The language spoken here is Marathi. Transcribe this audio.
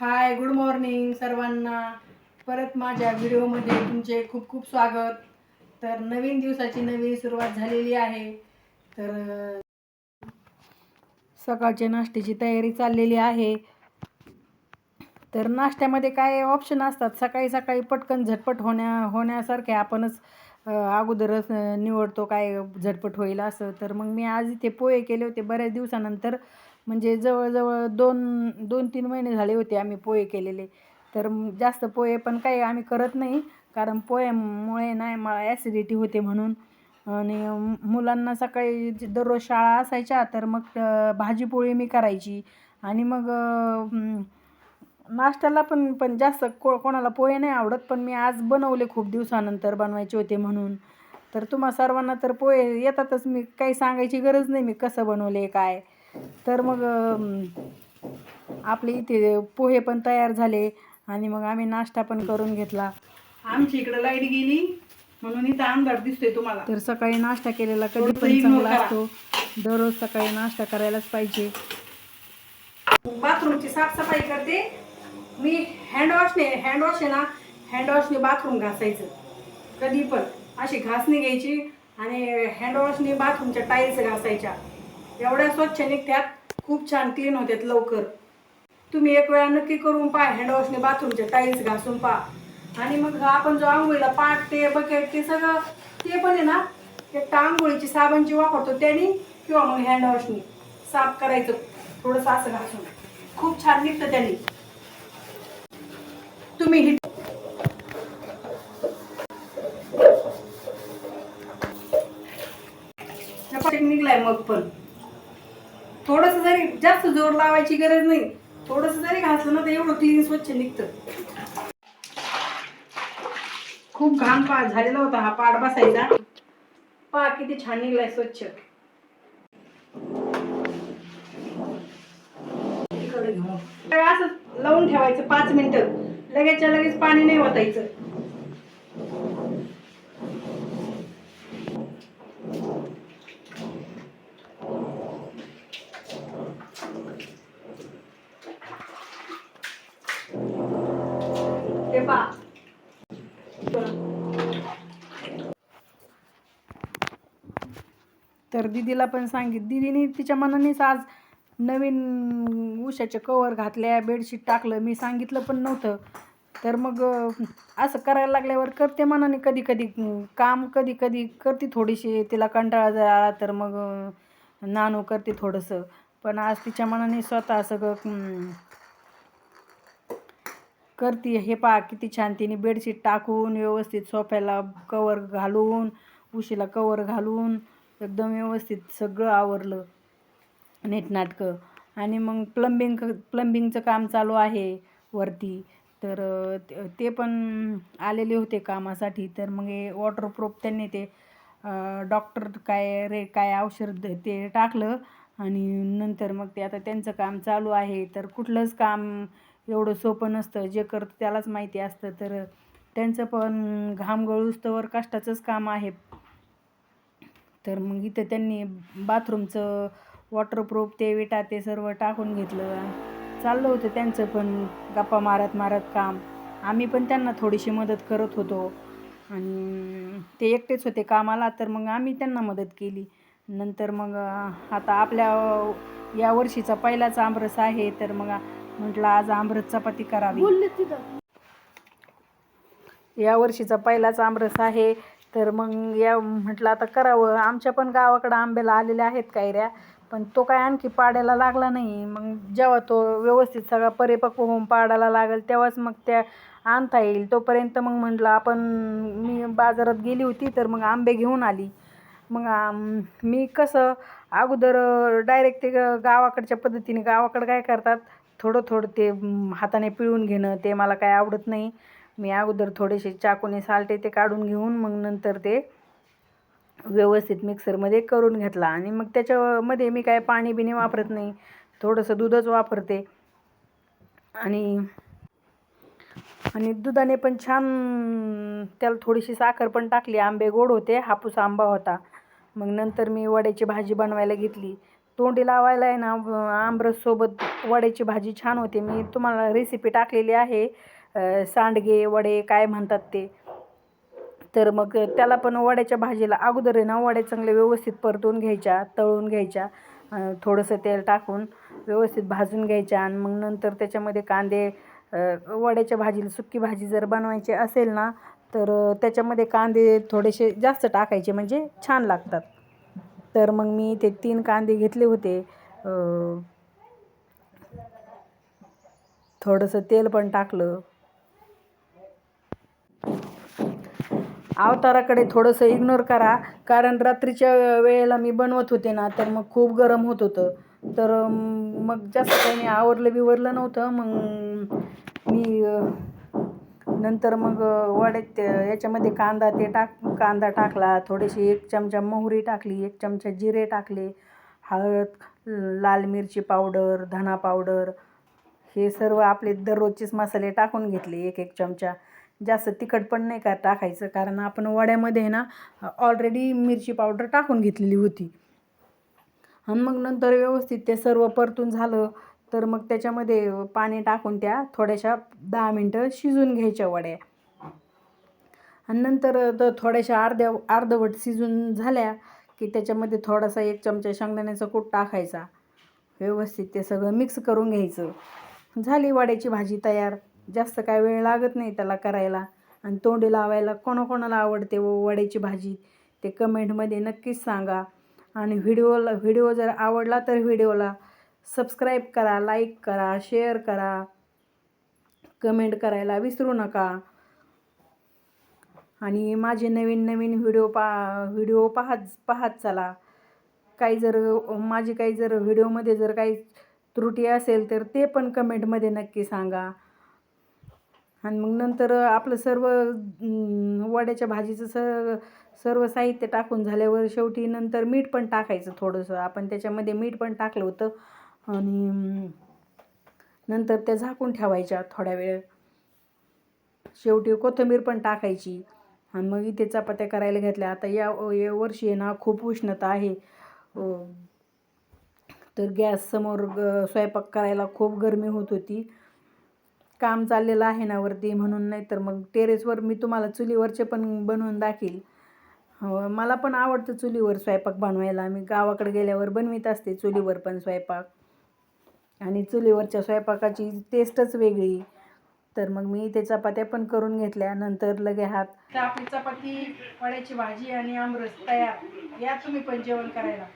हाय गुड मॉर्निंग सर्वांना. परत माझ्या व्हिडिओमध्ये तुमचे खूप खूप स्वागत. तर नवीन दिवसाची नवीन सुरुवात झालेली आहे. तर सकाळच्या नाश्त्याची तयारी चाललेली आहे. तर नाश्त्यामध्ये काय ऑप्शन असतात? सकाळी सकाळी पटकन झटपट होण्या होण्यासारखे आपणच अगोदरच निवडतो काय झटपट होईल असं. तर मग मी आज इथे पोहे केले होते बऱ्याच दिवसानंतर. म्हणजे जवळजवळ दोन दोन तीन महिने झाले होते आम्ही पोहे केलेले. तर जास्त पोहे पण काही आम्ही करत नाही कारण पोह्यामुळे नाही मला ॲसिडिटी होते म्हणून. आणि मुलांना सकाळी दररोज शाळा असायच्या तर मग भाजीपोळी मी करायची. आणि मग नाश्त्याला पण पण जास्त को कोणाला पोहे नाही आवडत पण मी आज बनवले खूप दिवसानंतर बनवायचे होते म्हणून. तर तुम्हा सर्वांना तर पोहे येतातच मी काही सांगायची गरज नाही मी कसं बनवले काय. तर मग आपले इथे पोहे पण तयार झाले आणि मग आम्ही नाश्ता पण करून घेतला. आमची इकडे लाइट गेली म्हणून इथं अंधार दिसतोय तुम्हाला. तर सकाळी नाश्ता केलेला कधी पण चांगला. असतो. दररोज सकाळी नाश्ता करायलाच पाहिजे. बाथरूमची साफसफाई करते. मी हँडवॉशने हँडवॉश आहे ना हँडवॉशने बाथरूम घासायचं. कधी पण. अशी घासणी घ्यायची आणि हँडवॉशने बाथरूमच्या टाईल्स घासायच्या. एवढ्या स्वच्छ निघत्यात. खूप छान क्लीन होत्यात लवकर. तुम्ही एक वेळा नक्की करून पहा हँडवॉशने बाथरूमच्या टाईल्स घासून पहा. आणि मग आपण जो आंघोळीला पाट ते बकेट ते सगळं ते पण आहे ना एक तर आंघोळीची साबणची वापरतो त्याने किंवा मग हँडवॉशने साफ करायचं. थोडंसं असं घासून. खूप छान निघतं त्याने. तुम्ही ही निघलाय मग पण. जरी जास्त जोर लावायची गरज नाही थोडस जरी घासलं ना तर एवढं क्लीन स्वच्छ निघतं. खूप घाण पा झालेला होता हा पाड बसायचा. पा किती छान निघलाय स्वच्छ. असं लावून ठेवायचं पाच मिनिटं. लगेचच्या लगेच पाणी नाही ओतायचं. तर दिदीला पण सांगित दिदीने तिच्या मनानेच आज नवीन उशाचे कवर घातल्या बेडशीट टाकलं. मी सांगितलं पण नव्हतं. तर मग असं करायला लागल्यावर करते मनाने कधी कधी. काम कधी कधी करते थोडीशी. तिला कंटाळा जर आला तर मग नानू करते थोडंसं. पण आज तिच्या मनाने स्वतः सगळं करते हे पहा किती छान तिने बेडशीट टाकून व्यवस्थित सोफ्याला कवर घालून उशीला कवर घालून एकदम व्यवस्थित सगळं आवरलं नेटनाटकं आणि मग प्लंबिंग प्लंबिंगचं काम चालू आहे वरती. तर ते पण आलेले होते कामासाठी. तर मग हे वॉटरप्रूफ त्यांनी ते डॉक्टर काय रे काय औषध ते टाकलं. आणि नंतर मग ते आता त्यांचं काम चालू आहे. तर कुठलंच काम एवढं सोपं नसतं. जे करतं त्यालाच माहिती असतं. तर त्यांचं पण घाम गळूस्तवर कष्टाचंच काम आहे. तर मग इथं त्यांनी बाथरूमचं वॉटरप्रूफ ते विटा ते सर्व टाकून घेतलं. चाललं होतं त्यांचं पण गप्पा मारत मारत काम. आम्ही पण त्यांना थोडीशी मदत करत होतो. आणि ते एकटेच होते कामाला. तर मग आम्ही त्यांना मदत केली. नंतर मग आता आपल्या या वर्षीचा पहिलाच आमरस आहे. तर मग म्हटलं आज आमरस चपाती करावी. या वर्षीचा पहिलाच आमरस आहे. तर मग या म्हटलं आता करावं. आमच्या पण गावाकडं आंब्याला आलेल्या आहेत कैऱ्या पण तो काय आणखी पाडायला लागला नाही. मग जेव्हा तो व्यवस्थित सगळा परिपक्व होऊन पाडायला लागेल तेव्हाच मग त्या आणता येईल. तोपर्यंत मग म्हटलं आपण मी बाजारात गेली होती तर मग आंबे घेऊन आली. मग मी कसं अगोदर डायरेक्ट ते ग- गावाकडच्या पद्धतीने गावाकडं काय करतात थोडं थोडं ते हाताने पिळून घेणं ते मला काय आवडत नाही. मी अगोदर थोडेसे चाकूने सालटे ते काढून घेऊन मग नंतर ते व्यवस्थित मिक्सरमध्ये करून घेतला. आणि मग त्याच्यामध्ये मी काय पाणी बिणी वापरत नाही. थोडंसं दूधच वापरते. आणि आणि दुधाने पण छान त्याला थोडीशी साखर पण टाकली. आंबे गोड होते हापूस आंबा होता. मग नंतर मी वड्याची भाजी बनवायला घेतली. तोंडी लावायला आहे ना आमरससोबत वड्याची भाजी छान होते. मी तुम्हाला रेसिपी टाकलेली आहे. सांडगे वडे काय म्हणतात ते. तर मग त्याला पण वड्याच्या भाजीला अगोदर आहे ना वड्या चांगल्या व्यवस्थित परतून घ्यायच्या तळून घ्यायच्या. थोडंसं तेल टाकून व्यवस्थित भाजून घ्यायच्या आणि मग नंतर त्याच्यामध्ये कांदे वड्याच्या भाजीला सुक्की भाजी जर बनवायची असेल ना तर त्याच्यामध्ये कांदे थोडेसे जास्त टाकायचे म्हणजे छान लागतात. तर मग मी ते तीन कांदे घेतले होते. थोडंसं तेल पण टाकलं. अवताराकडे थोडंसं इग्नोर करा कारण रात्रीच्या वेळेला मी बनवत होते ना तर मग खूप गरम होत होतं. तर मग जास्त काही मी आवरलं बिवरलं नव्हतं. मग मी नंतर मग वड्यात याच्यामध्ये कांदा ते टाक कांदा टाकला थोडीशी एक चमचा मोहरी टाकली एक चमचा जिरे टाकले हळद लाल मिरची पावडर धना पावडर हे सर्व आपले दररोजचेच मसाले टाकून घेतले एक एक चमचा. जास्त तिखट पण नाही का टाकायचं कारण आपण वड्यामध्ये आहे ना ऑलरेडी मिरची पावडर टाकून घेतलेली होती. आणि मग नंतर व्यवस्थित ते सर्व परतून झालं. तर मग त्याच्यामध्ये पाणी टाकून त्या थोड्याशा दहा मिनटं शिजून घ्यायच्या वड्या. आणि नंतर तर थोड्याशा अर्ध्या अर्धवट शिजून झाल्या की त्याच्यामध्ये थोडासा एक चमचा शेंगदाण्याचा कूट टाकायचा. व्यवस्थित ते सगळं मिक्स करून घ्यायचं. झाली वड्याची भाजी तयार. जास्त काय वेळ लागत नाही त्याला करायला. आणि तोंडी लावायला कोणाकोणाला आवडते व वड्याची भाजी ते कमेंटमध्ये नक्कीच सांगा. आणि व्हिडिओला व्हिडिओ जर आवडला तर व्हिडिओला सबस्क्राईब करा लाईक करा शेअर करा कमेंट करायला विसरू नका. आणि माझे नवीन नवीन व्हिडिओ पा व्हिडिओ पाहत पाहत चला. काही जर माझी काही जर व्हिडिओमध्ये जर काही त्रुटी असेल तर ते पण कमेंटमध्ये नक्की सांगा. आणि मग नंतर आपलं सर्व वड्याच्या भाजीचं स सर्व साहित्य टाकून झाल्यावर शेवटी नंतर मीठ पण टाकायचं थोडंसं. आपण त्याच्यामध्ये मीठ पण टाकलं होतं. आणि नंतर त्या झाकून ठेवायच्या थोड्या वेळ. शेवटी कोथिंबीर पण टाकायची. आणि मग इथे चपात्या करायला घेतल्या. आता या या वर्षी आहे ना खूप उष्णता आहे. तर गॅस समोर ग स्वयंपाक करायला खूप गरमी होत होती. काम चाललेलं आहे ना वरती म्हणून नाही तर मग टेरेसवर मी तुम्हाला चुलीवरचे पण बनवून दाखील. मला पण आवडतं चुलीवर स्वयंपाक बनवायला. मी गावाकडे गेल्यावर बनवीत असते चुलीवर पण स्वयंपाक. आणि चुलीवरच्या स्वयंपाकाची टेस्टच वेगळी. तर मग मी ते चपात्या पण करून घेतल्या नंतर लगे हात तर आपली चपाती वड्याची भाजी आणि आमरस तयार. या तुम्ही पण जेवण करायला.